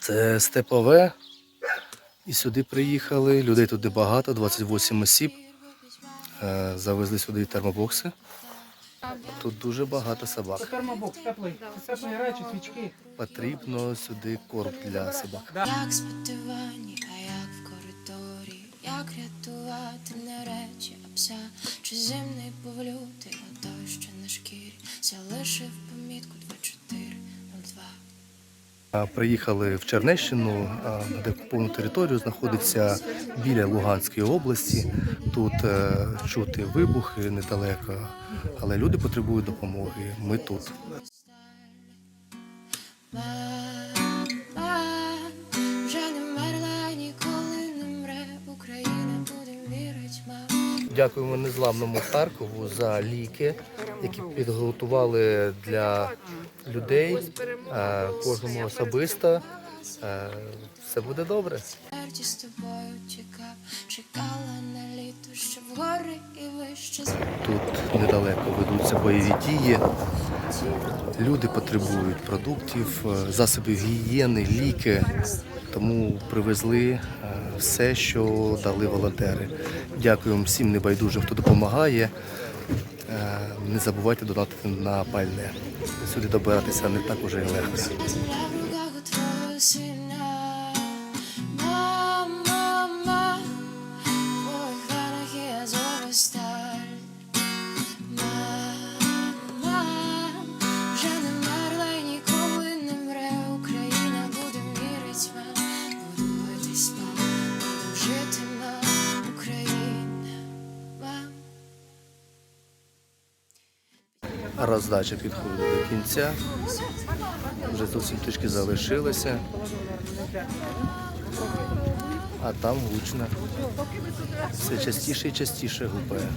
Це степове. І сюди приїхали. Людей туди багато, 28 осіб. Е, Завезли сюди термобокси. Тут дуже багато собак. Термобокс, теплий. Теплі речі, свічки. Потрібно сюди корм для собак. Як спати а як в коридорі, як рятувати не речі, а пса, чи зимний повлюти, а той, що на шкірі, залишив помітку 2402. А, Приїхали в Чернещину, де повну територію знаходиться біля Луганської області. Тут е, чути вибухи недалеко, але люди потребують допомоги. Ми тут. Дякуємо незламному Харкову за ліки, які підготували для людей, е, кожному особисто. Е, Все буде добре. Смерті з тобою чекав, чекала на літо, щоб гори і вище Тут недалеко ведуться бойові дії. Люди потребують продуктів, е, засобів гігієни, ліки. Тому привезли все, що дали волонтери. Дякуємо всім небайдужим, хто допомагає. Е, Не забувайте додати на пальне. Сюди добиратися не так уже і легко. Мама, Роздача підходить до кінця. Вже зовсім трішки залишилося. А там гучно. Все частіше і частіше гупає.